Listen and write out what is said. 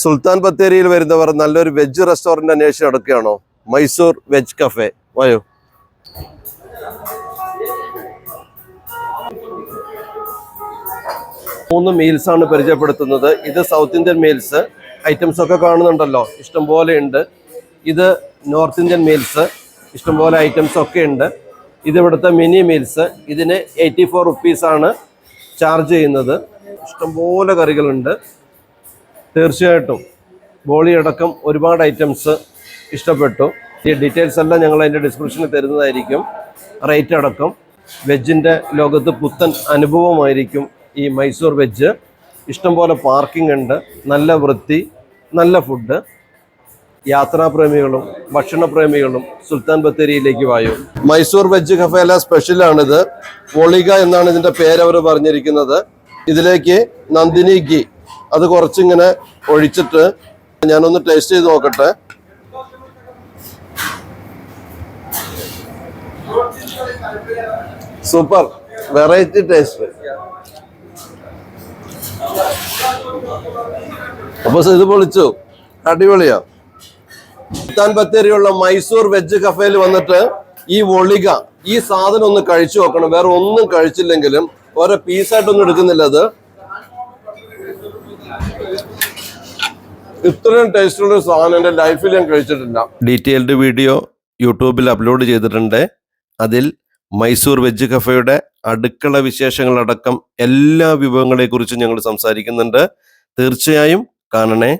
സുൽത്താൻ ബത്തേരിയിൽ വരുന്നവർ നല്ലൊരു വെജ് റെസ്റ്റോറന്റ് അന്വേഷിച്ച് നടക്കുകയാണോ? Mysore veg cafe. വായോ. മൂന്ന് മീൽസ് ആണ് പരിചയപ്പെടുത്തുന്നത്. ഇത് സൗത്ത് ഇന്ത്യൻ മീൽസ് ഐറ്റംസ് ഒക്കെ കാണുന്നുണ്ടല്ലോ. ഇഷ്ടംപോലെ ഉണ്ട്. ഇത് നോർത്ത് ഇന്ത്യൻ മീൽസ് ഇഷ്ടംപോലെ ഐറ്റംസ് ഒക്കെ ഉണ്ട്. ഇത് ഇവിടുത്തെ മിനി മീൽസ് ഇതിന് എയ്റ്റി ഫോർ റുപ്പീസാണ് ചാർജ് ചെയ്യുന്നത്. ഇഷ്ടംപോലെ കറികളുണ്ട്. തീർച്ചയായിട്ടും ബോളി അടക്കം ഒരുപാട് ഐറ്റംസ് ഇഷ്ടപ്പെട്ടു. ഈ ഡീറ്റെയിൽസ് എല്ലാം ഞങ്ങൾ അതിന്റെ ഡിസ്ക്രിപ്ഷനിൽ തരുന്നതായിരിക്കും. റേറ്റ് അടക്കം. വെജിന്റെ ലോകത്ത് പുത്തൻ അനുഭവമായിരിക്കും ഈ മൈസൂർ വെജ് ഇഷ്ടംപോലെ പാർക്കിംഗ് ഉണ്ട്. നല്ല വൃത്തി നല്ല ഫുഡ് യാത്രാപ്രേമികളും ഭക്ഷണപ്രേമികളും സുൽത്താൻ ബത്തേരിയിലേക്ക് വായു. മൈസൂർ വെജ് കഫേല സ്പെഷ്യലാണിത് വോളിക എന്നാണ് ഇതിന്റെ പേരവർ പറഞ്ഞിരിക്കുന്നത്. ഇതിലേക്ക് നന്ദിനി ഗീ അത് കുറച്ചിങ്ങനെ ഒഴിച്ചിട്ട് ഞാനൊന്ന് ടേസ്റ്റ് ചെയ്ത് നോക്കട്ടെ. സൂപ്പർ വെറൈറ്റി ടേസ്റ്റ് അപ്പൊ ഇത് പൊളിച്ചു. അടിപൊളിയാ. ഇത്താൻ ബത്തേരിയുള്ള മൈസൂർ വെജ് കഫേയിൽ വന്നിട്ട് ഈ ഒളിക ഈ സാധനം ഒന്ന് കഴിച്ചു നോക്കണം. വേറെ ഒന്നും കഴിച്ചില്ലെങ്കിലും ഓരോ പീസായിട്ടൊന്നും എടുക്കുന്നില്ല അത്. ഇത്രയും ടേസ്റ്റുള്ള ഒരു സാധനം എന്റെ ലൈഫിൽ ഞാൻ കഴിച്ചിട്ടില്ല. ഡീറ്റെയിൽഡ് വീഡിയോ യൂട്യൂബിൽ അപ്ലോഡ് ചെയ്തിട്ടുണ്ട്. അതിൽ മൈസൂർ വെജ് കഫയുടെ അടുക്കള വിശേഷങ്ങളടക്കം എല്ലാ വിഭവങ്ങളെക്കുറിച്ചും ഞങ്ങൾ സംസാരിക്കുന്നുണ്ട്. തീർച്ചയായും കാണണേ.